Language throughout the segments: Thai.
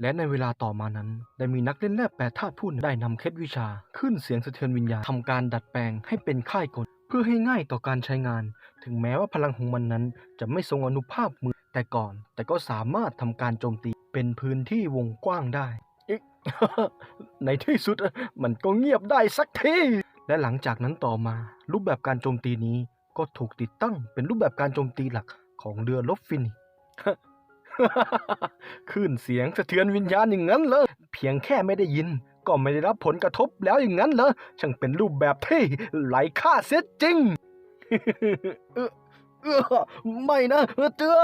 และในเวลาต่อมานั้น ได้มีนักเล่นแร่แปรธาตุผู้หนึ่งได้นำเคล็ดวิชา ขึ้นเสียงสะเทือนวิญญาณทำการดัดแปลงให้เป็นค่ายกลเพื่อให้ง่ายต่อการใช้งาน ถึงแม้ว่าพลังของมันนั้น จะไม่ทรงอนุภาพมือแต่ก่อน แต่ก็สามารถทำการโจมตีเป็นพื้นที่วงกว้างได้ในที่สุดมันก็เงียบได้สักที และหลังจากนั้นต่อมา รูปแบบการโจมตีนี้ก็ถูกติดตั้งเป็นรูปแบบการโจมตีหลักของเรือลบฟินิก ขึ้นเสียงสะเทือนวิญญาณอย่างนั้นเลยเพียงแค่ไม่ได้ยิน ก็ไม่ได้รับผลกระทบแล้วอย่างนั้นเหรอช่างเป็นรูปแบบที่ไร้ค่าเสียจริงเออไม่นะเจือ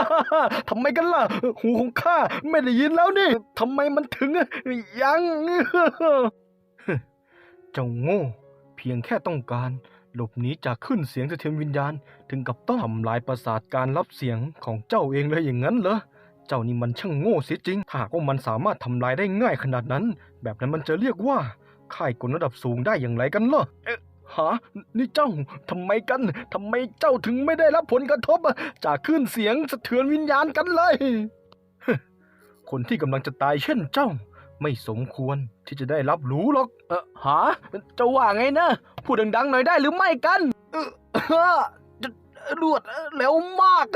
ทำไมกันล่ะ หูของข้าไม่ได้ยินแล้วนี่ทำไมมันถึงยังเจ้าโง่ เพียงแค่ต้องการ หลบหนีจากขึ้นเสียงสะเทือนวิญญาณ ถึงกับต้องทำลายประสาทการรับเสียงของเจ้าเองเลยอย่างนั้นเหรอ เจ้านี่มันช่างโง่เสียจริง ถ้าหากว่ามันสามารถทำลายได้ง่ายขนาดนั้น แบบนั้นมันจะเรียกว่าค่ายกลระดับสูงได้อย่างไรกันล่ะเอ๊ะฮะนี่เจ้าทำไมกันทำไมเจ้าถึงไม่ได้รับผลกระทบอะจากคลื่นเสียงสะเทือนวิญญาณกันเลย คนที่กำลังจะตายเช่นเจ้า ไม่สมควรที่จะได้รับรู้หรอก เออหาจะว่าไงนะ พูดดังๆหน่อยได้หรือไม่กันเออเออจะ รวดเร็วมาก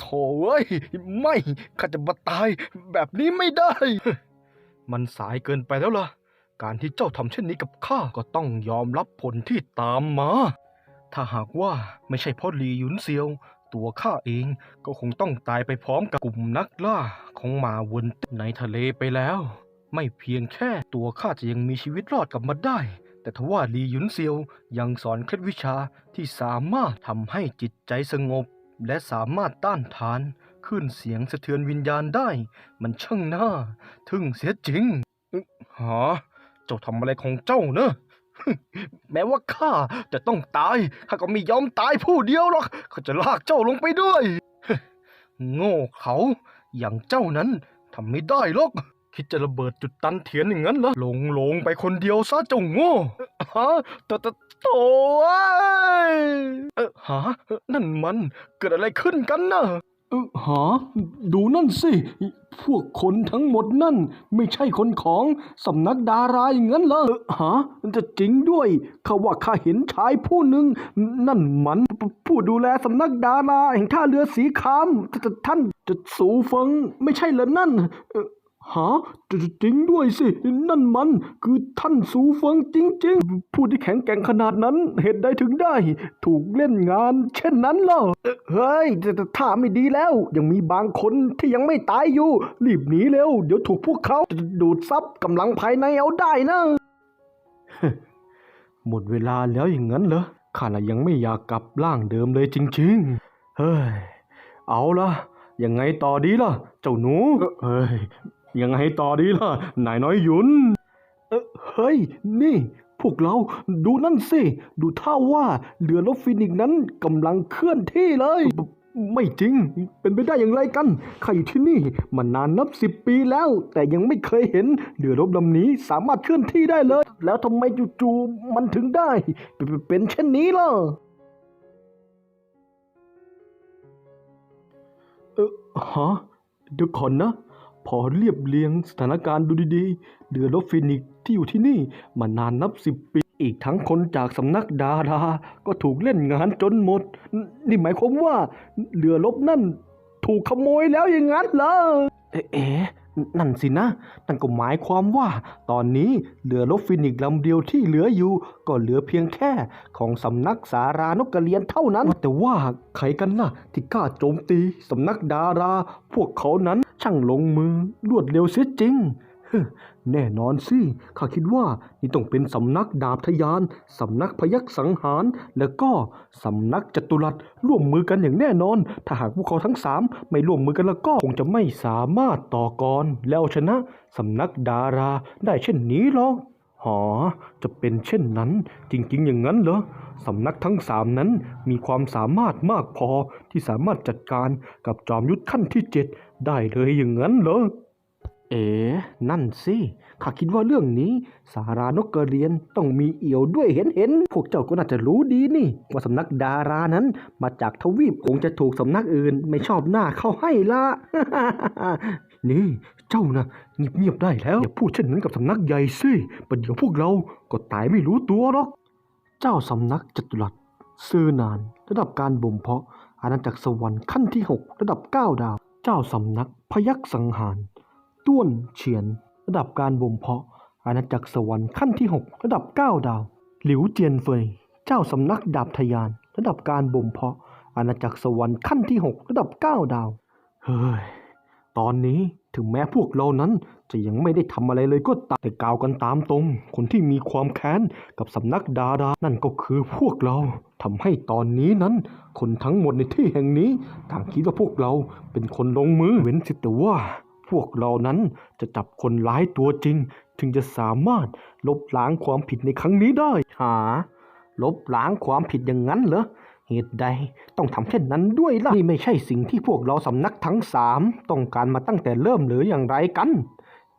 โถ่เอ้ย ไม่ข้าจะมาตาย แบบนี้ไม่ได้ มันสายเกินไปแล้วล่ะ การที่เจ้าทำเช่นนี้กับข้าก็ต้องยอมรับผลที่ตามมา ถ้าหากว่าไม่ใช่เพ่อหลีหยุนเซียว ตัวข้าเองก็คงต้องตายไปพร้อมกับกลุ่มนักล่าของมาวนในทะเลไปแล้ว ไม่เพียงแค่ตัวข้าจะยังมีชีวิตรอดกลับมาได้ แต่ทว่าลีหยุนเซียวยังสอนเคล็ดวิชาที่สามารถทำให้จิตใจสงบ และสามารถต้านทานขึ้นเสียงสะเทือนวิญญาณได้ มันช่างน่าทึ่งเสียจริงหาเจ้าทำอะไรของเจ้าเนอะแม้ว่าข้าจะต้องตายข้าก็ไม่ยอมตายผู้เดียวหรอกข้าจะลากเจ้าลงไปด้วย โง่เขาอย่างเจ้านั้นทำไม่ได้หรอก คิดจะระเบิดจุดตันเทียนอย่างนั้นเหรอลงลงไปคนเดียวซะจ้าโง่ฮะตโตโต้เออฮะนั่นมันเกิดอะไรขึ้นกันนะเออหาดูนั่นสิ พวกคนทั้งหมดนั่น ไม่ใช่คนของสำนักดาราอย่างนั้นเหรอเออฮะจะจริงด้วยข้าว่าข้าเห็นชายผู้หนึ่ง นั่นมัน ผู้ดูแลสำนักดาราแห่งท่าเรือสีคามท่านจะสูเฟิงไม่ใช่เหรอนั่นเออ ฮะจะจริงด้วยสิ นั่นมันคือท่านสูเฟิงจริง ๆ ผู้ที่แข็งแกร่งขนาดนั้น เหตุใดถึงได้ ถูกเล่นงาน เช่นนั้นล่ะเอ่อเฮ้ยแต่แต่ท่าไม่ดีแล้ว ยังมีบางคนที่ยังไม่ตายอยู่ รีบหนีเร็ว เดี๋ยวถูกพวกเขา ดูดซับกำลังภายในเอาได้นะหมดเวลาแล้วอย่างนั้นเหรอข้าน่ะยังไม่อยากกลับร่างเดิมเลยจริง ๆ เฮ้ย เอาละยังไงต่อดีล่ะ เจ้าหนูเฮ้ย ยังไงต่อดีล่ะ นายน้อยหยุน เออเฮ้ย นี่ พวกเราดูนั่นสิ ดูท่าว่าเรือรบฟินิกส์นั้นกำลังเคลื่อนที่เลยบไม่จริง เป็นไปได้อย่างไรกันข้าอยู่ที่นี่มานานนับสิบปีแล้ว แต่ยังไม่เคยเห็นเรือรบลำนี้สามารถเคลื่อนที่ได้เลย แล้วทำไมจู่ๆมันถึงได้ เป็นเป็นเช่นนี้ล่ะเออฮะเดี๋ยวก่อนนะ พอเรียบเรียงสถานการณ์ดูดีๆเรือรบฟินิกที่อยู่ที่นี่มานานนับสิบปี อีกทั้งคนจากสำนักดาราก็ถูกเล่นงานจนหมด นี่หมายความว่าเรือลบนั่นถูกขโมยแล้วอย่างนั้นเหรอเอ๊ะเอ๊ะ นั่นสินะ นั่นก็หมายความว่า ตอนนี้เรือลบฟินิกลำเดียวที่เหลืออยู่ ก็เหลือเพียงแค่ของสำนักสารานกกระเรียนเท่านั้น แต่ว่าใครกันล่ะ ที่กล้าโจมตีสำนักดารา พวกเขานั้นช่างลงมือรวดเร็วเสียจริง แน่นอนสิ ข้าคิดว่านี่ต้องเป็นสำนักดาบทยาน สำนักพยักสังหาร แล้วก็สำนักจตุรัสร่วมมือกันอย่างแน่นอน ถ้าหากพวกเขาทั้งสามไม่ร่วมมือกันแล้วก็คงจะไม่สามารถต่อกรแล้วชนะสำนักดาราได้เช่นนี้หรอกหอจะเป็นเช่นนั้น จริงๆ อย่างนั้นเหรอสำนักทั้งสามนั้นมีความสามารถมากพอที่สามารถจัดการกับจอมยุทธขั้นที่เจ็ดได้เลยอย่างนั้นเหรอ เอ๋นั่นสิข้าคิดว่าเรื่องนี้ สารานกกระเรียนต้องมีเอี่ยวด้วยเห็นเห็นพวกเจ้าก็น่าจะรู้ดีนี่ ว่าสำนักดารานั้นมาจากทวีปคงจะถูกสำนักอื่น ไม่ชอบหน้าเข้าให้ละ นี่เจ้านะเงียบๆได้แล้วอย่าพูดเช่นนั้นกับสำนักใหญ่สิประเดี๋ยวพวกเราก็ตายไม่รู้ตัวหรอก เจ้าสำนักจตุรัสซื่อนาน ระดับการบ่มเพาะอาณาจักรสวรรค์ขั้นที่ 6 ระดับ 9 ดาว เจ้าสำนักพยักสังหาร ต้วนเฉียน ระดับการบ่มเพาะ อาณาจักรสวรรค์ขั้นที่ 6 ระดับ 9 ดาว หลิวเจียนเฟย เจ้าสำนักดาบทยาน ระดับการบ่มเพาะ อาณาจักรสวรรค์ขั้นที่ 6 ระดับ 9 ดาว เฮ้ย ตอนนี้ถึงแม้พวกเรานั้นจะยังไม่ได้ทำอะไรเลยก็ตามแต่กล่าวกันตามตรง คนที่มีความแค้นกับสำนักดารานั่นก็คือพวกเราทำให้ตอนนี้นั้น คนทั้งหมดในที่แห่งนี้ ต่างคิดว่าพวกเราเป็นคนลงมือเว้นสิแต่ว่า พวกเรานั้นจะจับคนร้ายตัวจริง ถึงจะสามารถลบล้างความผิดในครั้งนี้ได้หา ลบล้างความผิดอย่างนั้นเหรอเหตุใดต้องทำเช่นนั้นด้วยล่ะนี่ไม่ใช่สิ่งที่พวกเราสำนักทั้งสามต้องการมาตั้งแต่เริ่มหรืออย่างไรกัน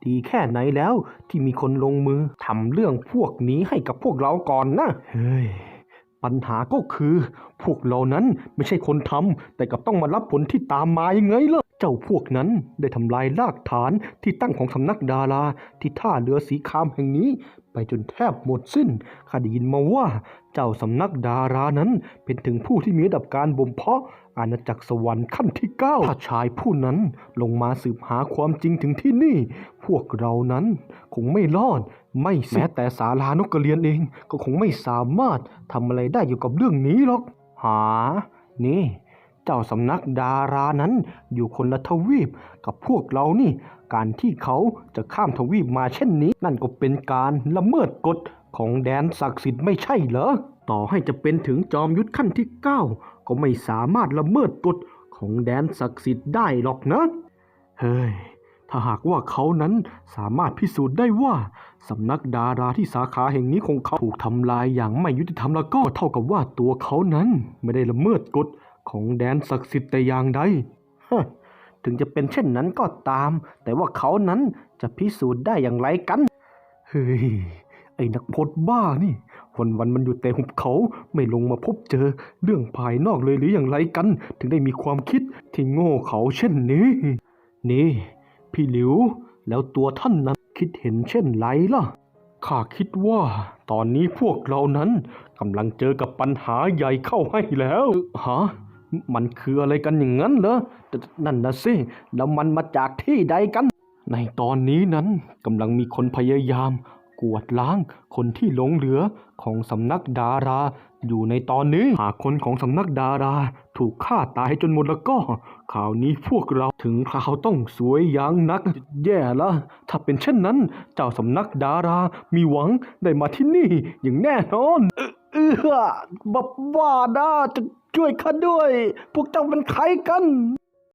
ดีแค่ไหนแล้วที่มีคนลงมือทำเรื่องพวกนี้ให้กับพวกเราก่อนนะเฮ้ยปัญหาก็คือ พวกเรานั้นไม่ใช่คนทำแต่กับต้องมารับผลที่ตามมายังไงล่ะ เจ้าพวกนั้นได้ทำลายรากฐานที่ตั้งของสำนักดาราที่ท่าเรือสีคามแห่งนี้ ไปจนแทบหมดสิ้นข้าได้ยินมาว่าเจ้าสำนักดารานั้นเป็นถึงผู้ที่มีระดับการบ่มเพาะอาณาจักรสวรรค์ขั้นที่เก้าถ้าชายผู้นั้นลงมาสืบหาความจริงถึงที่นี่ พวกเรานั้นคงไม่รอด ไม่แม้แต่สารานกกระเรียนเองก็คงไม่สามารถทำอะไรได้เกี่ยวกับเรื่องนี้หรอก หา นี่ เจ้าสำนักดารานั้นอยู่คนละทวีปกับพวกเรานี่ การที่เขาจะข้ามทวีปมาเช่นนี้ นั่นก็เป็นการละเมิดกฎของแดนศักดิ์สิทธิ์ไม่ใช่เหรอ ต่อให้จะเป็นถึงจอมยุทธขั้นที่ 9 ก็ไม่สามารถละเมิดกฎของแดนศักดิ์สิทธิ์ได้หรอกนะ เฮ้ย ถ้าหากว่าเขานั้นสามารถพิสูจน์ได้ว่าสำนักดาราที่สาขาแห่งนี้ของเขาถูกทำลายอย่างไม่ยุติธรรมแล้วก็เท่ากับว่าตัวเขานั้นไม่ได้ละเมิดกฎ ของแดนศักดิ์สิทธิ์แต่อย่างใดฮถึงจะเป็นเช่นนั้นก็ตาม แต่ว่าเขานั้นจะพิสูจน์ได้อย่างไรกัน เฮ้ย ไอ้นักพจบ้านี่ วันวันมันอยู่แต่หุบเขาไม่ลงมาพบเจอ เรื่องภายนอกเลยหรืออย่างไรกัน ถึงได้มีความคิดที่โง่เขาเช่นนี้ นี่ พี่หลิว แล้วตัวท่านนั้นคิดเห็นเช่นไรล่ะ ข้าคิดว่า ตอนนี้พวกเรานั้นกำลังเจอกับปัญหาใหญ่เข้าให้แล้วฮะ มันคืออะไรกันอย่างนั้นเหรอ นั่นนะสิ แล้วมันมาจากที่ใดกัน ในตอนนี้นั้นกำลังมีคนพยายาม กวดล้างคนที่หลงเหลือของสำนักดารา อยู่ในตอนนี้ หากคนของสำนักดารา ถูกฆ่าตายจนหมดแล้วก็ ข่าวนี้พวกเราถึงคราวต้องสวยอย่างนัก แย่ละ ถ้าเป็นเช่นนั้น เจ้าสำนักดารา มีหวังได้มาที่นี่อย่างแน่นอน เออเออบับว่านะจะ ช่วยข้าด้วย พวกเจ้าเป็นใครกัน